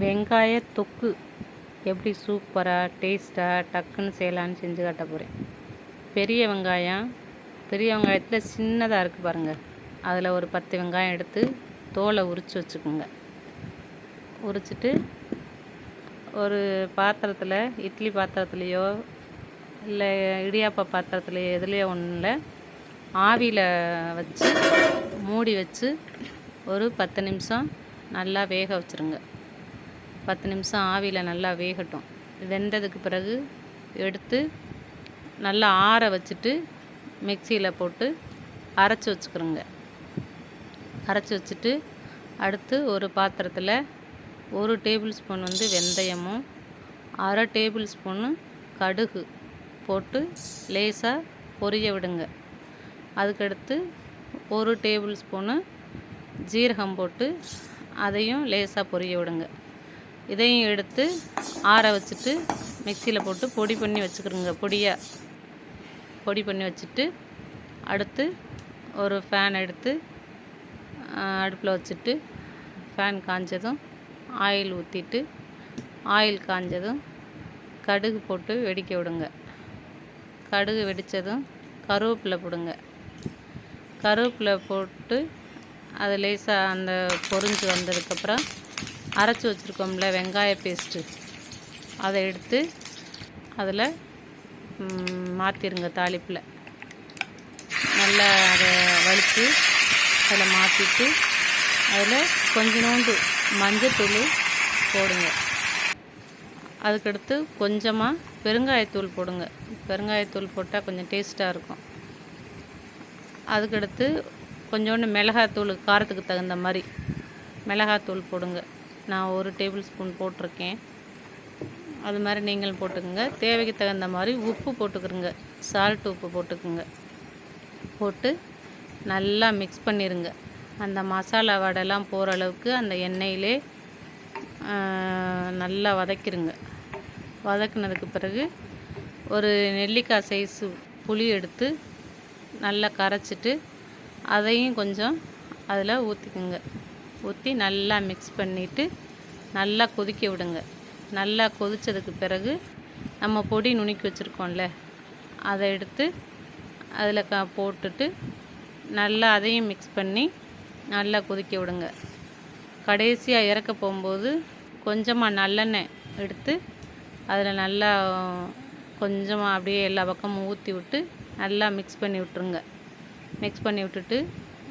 வெங்காய தொக்கு. எப்படி சூப்பராக டேஸ்ட்டாக டக்குன்னு செய்யலான்னு செஞ்சு காட்ட போகிறேன் பெரிய வெங்காயம். பெரிய வெங்காயத்தில் சின்னதாக இருக்குது பாருங்கள் அதில் ஒரு பத்து வெங்காயம் எடுத்து தோலை உரித்து வச்சுக்கோங்க. உரிச்சிட்டு ஒரு பாத்திரத்தில் இட்லி பாத்திரத்துலேயோ இல்லை இடியாப்ப பாத்திரத்துலையோ எதுலேயோ ஒன்றில் ஆவியில் வச்சு மூடி வச்சு ஒரு பத்து நிமிஷம் நல்லா வேக வச்சுருங்க. பத்து நிமிஷம் ஆவியில் நல்லா வேகட்டும். வெந்ததுக்கு பிறகு எடுத்து நல்லா ஆற வச்சுட்டு மிக்சியில் போட்டு அரைச்சி வச்சுக்கிறோங்க. அரைச்சி வச்சுட்டு அடுத்து ஒரு பாத்திரத்தில் ஒரு டேபிள் ஸ்பூன் வந்து வெந்தயமும் அரை டேபிள் ஸ்பூனு கடுகு போட்டு லேசாக பொரிய விடுங்க. அதுக்கடுத்து ஒரு டேபிள் ஸ்பூனு ஜீரகம் போட்டு அதையும் லேசாக பொரிய விடுங்க. இதையும் எடுத்து ஆற வச்சுட்டு மிக்சியில் போட்டு பொடி பண்ணி வச்சுக்கிறோங்க. பொடியாக பொடி பண்ணி வச்சுட்டு அடுத்து ஒரு ஃபேன் எடுத்து அடுப்பில் வச்சுட்டு ஃபேன் காஞ்சதும் ஆயில் ஊற்றிட்டு ஆயில் காஞ்சதும் கடுகு போட்டு வெடிக்க விடுங்க. கடுகு வெடித்ததும் கருவேப்பிலை போடுங்க. கருவேப்பிலை போட்டு அது லேசாக அந்த பொரிஞ்சு வந்ததுக்கப்புறம் அரைச்சி வச்சுருக்கோம்ல வெங்காய பேஸ்ட்டு அதை எடுத்து அதில் மாற்றிருங்க தாளிப்பில். நல்லா அதை வலித்து அதில் மாற்றிட்டு அதில் கொஞ்சோண்டு மஞ்சத்தூள் போடுங்க. அதுக்கடுத்து கொஞ்சமாக பெருங்காயத்தூள் போடுங்க. பெருங்காயத்தூள் போட்டால் கொஞ்சம் டேஸ்ட்டாக இருக்கும். அதுக்கடுத்து கொஞ்சோண்டு மிளகாத்தூள் காரத்துக்கு தகுந்த மாதிரி மிளகாத்தூள் போடுங்க. நான் ஒரு டேபிள் ஸ்பூன் போட்டிருக்கேன். அது மாதிரி நீங்களும் போட்டுக்கோங்க. தேவைக்கு தகுந்த மாதிரி உப்பு போட்டுக்கிறோங்க சால்ட் உப்பு போட்டுக்குங்க. போட்டு நல்லா மிக்ஸ் பண்ணிடுங்க அந்த மசாலா வடைலாம் போகிற அளவுக்கு அந்த எண்ணெயிலே நல்லா வதக்கிடுங்க வதக்குனதுக்கு பிறகு ஒரு நெல்லிக்காய் சைஸு புளி எடுத்து நல்லா கரைச்சிட்டு அதையும் கொஞ்சம் அதில் ஊற்றிக்குங்க ஊற்றி நல்லா மிக்ஸ் பண்ணிவிட்டு நல்லா கொதிக்க விடுங்க. நல்லா கொதித்ததுக்கு பிறகு நம்ம பொடி நுணுக்கி வச்சுருக்கோம்ல அதை எடுத்து அதில் க போட்டுட்டு நல்லா அதையும் மிக்ஸ் பண்ணி நல்லா கொதிக்க விடுங்க. கடைசியாக இறக்க போகும்போது கொஞ்சமாக நல்லெண்ணெய் எடுத்து அதில் நல்லா கொஞ்சமாக அப்படியே எல்லா பக்கமும் ஊற்றி விட்டு நல்லா மிக்ஸ் பண்ணி விட்ருங்க மிக்ஸ் பண்ணி விட்டுட்டு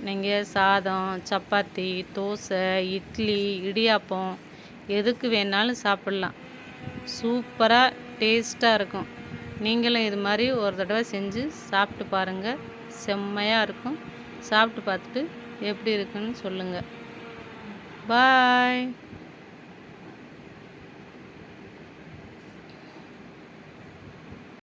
நீங்கள் சாதம் சப்பாத்தி தோசை இட்லி இடியாப்பம் எதுக்கு வேணாலும் சாப்பிட்லாம். சூப்பராக டேஸ்ட்டாக இருக்கும். நீங்களும் இது மாதிரி ஒரு தடவை செஞ்சு சாப்பிட்டு பாருங்கள் செம்மையாக இருக்கும். சாப்பிட்டு பார்த்துட்டு எப்படி இருக்குன்னு சொல்லுங்கள் பாய்.